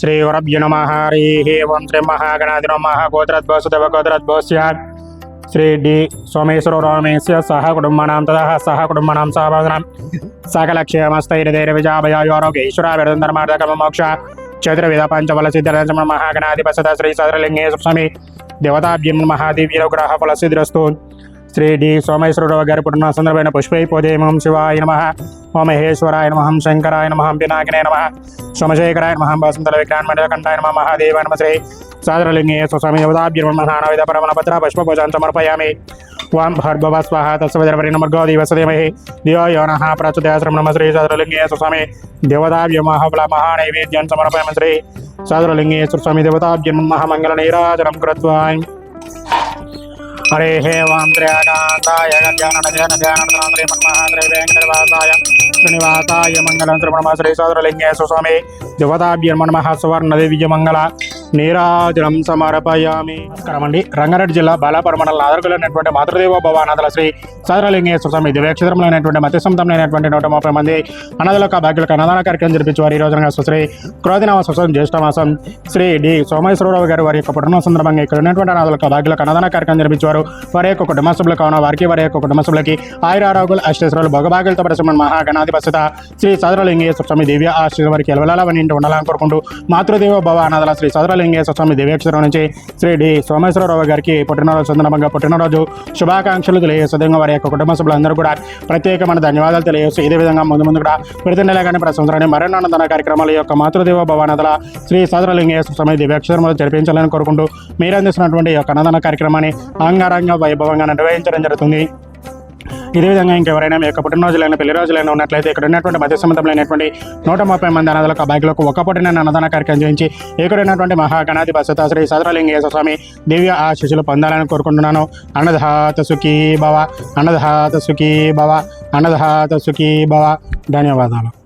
శ్రీ వరభ్య నమ హరి ఓం శ్రీ మహాగణాధి నమ గోత్రద్భోసుదేవ గోత్రద్భోస్య శ్రీ డి సోమేశ్వర రామేశ్య సహ కుటుంబనాం తదా సహ కుటుంబనాం సహభాగనాం సకల క్షేమస్థైర్యధైర్య విజయాభయారోగ్య ఈశ్వర విరంధర్మార్థకమ మోక్ష చతుర్విధ పంచబల సిద్ధిరచమ మహాగణాధిప శ్రీ సదరలింగేశ్వర స్వామి దేవతాభ్యం మహాదివ్యనుగ్రహ ఫల సిద్ధిరస్తు శ్రీ డి సోమేశ్వరరావు గారి పుట్టిన సందర్భమైన పుష్పైపోదేమం శివాయ నమ. ఓం మహేశ్వరాయ నమ శంకరాయ నమ పినాకినే నమ. సోమశేఖరాయ నమ వసంతల విజ్ఞాన నమ మహాదేవ నమ శ్రీ. సాదరలింగే స్వామి దేవతాభ్యం మహానవిధ పరమణ పత్ర పుష్పభూజాన్ సమర్పయామి. వాం భర్గవ స్వాహ తస్వదర్వరి నమర్గో దివసదేమహి దియో యోన ప్రచుదేశ్రమ నమ శ్రీ. సాదరలింగే స్వామి దేవతాభ్య మహానైవేద్యం సమర్పయామి శ్రీ. సాదరలింగే స్వామి దేవతాభ్యం మహామంగళ నీరాజనం కృత్వాయి హరే హే వాం త్ర్యాకాంతాయ గజానన వెంకటవాసాయ శ్రీనివాసాయ మంగళం శ్రమణ శ్రీ సోదరలింగే స్వామి దేవతాభ్యర్మణ సువర్ణ దివ్య మంగళ నీరాజనం సమర్పయామి. నమస్కారం అండి రంగారెడ్డి జిల్లా బాలాపురం మండలం ఆదరకులైనటువంటి మాతృదేవ భవానాథల శ్రీ సదరలింగేశ్వర స్వామి దివ్యక్షేత్రములైనటువంటి మత్స్యసంతమైనటువంటి నూట ముప్పై మంది అన్నదులకు భాగ్యులకు అన్నదాన కార్యక్రమం జరిపించేవారు. ఈ రోజున శ్రీ క్రోధినామ సుసం జ్యేష్ఠమాసం శ్రీ డి సోమేశ్వరరావు గారు వారి యొక్క పుట్టిన సందర్భంగా ఇక్కడ ఉన్నటువంటి అనాథులకు భాగ్యులకు అన్నదాన కార్యక్రమం జరిపించేవారు. వారి యొక్క కుటుంబ సభ్యులు కావున వారికి వారి యొక్క కుటుంబ సభ్యులకి ఆయుర ఆరోగ్యాలు అష్టేశ్వరులు భగభాగ్యులతో పరిశ్రమ మహాగణాధిపస్యత శ్రీ సదరలింగేశ్వర స్వామి దివ్య ఆశీర్వ వారికి ఎలవలాల ఇంటి ఉండాలని కోరుకుంటూ మాతృదేవ భవ శ్రీ శ్రీ సదరలింగేశ్వర స్వామి దివ్యక్షరం నుంచి శ్రీ డి సోమేశ్వరరావు గారికి పుట్టినరోజు సందర్భంగా పుట్టినరోజు శుభాకాంక్షలు తెలియజేసేందుకు వారి యొక్క కుటుంబ సభ్యులందరూ కూడా ప్రత్యేకమైన ధన్యవాదాలు తెలియజేస్తూ ఇదే విధంగా ముందు ముందు కూడా ప్రతి నెల కానీ ప్రతి సంవత్సరాన్ని మరెన్నో అన్నదాన కార్యక్రమాల యొక్క మాతృదేవ భవానదల శ్రీ సదరలింగేశ్వర స్వామి దివ్యాక్షరములు జరిపించాలని కోరుకుంటూ మీరు అందిస్తున్నటువంటి యొక్క అన్నదాన కార్యక్రమాన్ని అంగారంగ వైభవంగా నిర్వహించడం జరుగుతుంది. ఇదే విధంగా ఇంకెవరైనా మీ యొక్క పుట్టినరోజులైన పెళ్ళి రోజులైనా ఉన్నట్లయితే ఇక్కడ ఉన్నటువంటి మధ్య సంబంధమైనటువంటి నూట ముప్పై మంది అన్నదాలకు బైకులకు ఒక్క పుట్టిన అన్నదాన కార్యక్రమం చేయించి ఇక్కడ ఉన్నటువంటి మహాగణాధి బసత శ్రీ సదరలింగేశ్వర స్వామి దివ్య ఆశీస్సులు పొందాలని కోరుకుంటున్నాను. అన్నదాత సుఖీ భవ అన్నదాత సుఖీ భవ అన్నదాత సుఖీ భవ. ధన్యవాదాలు.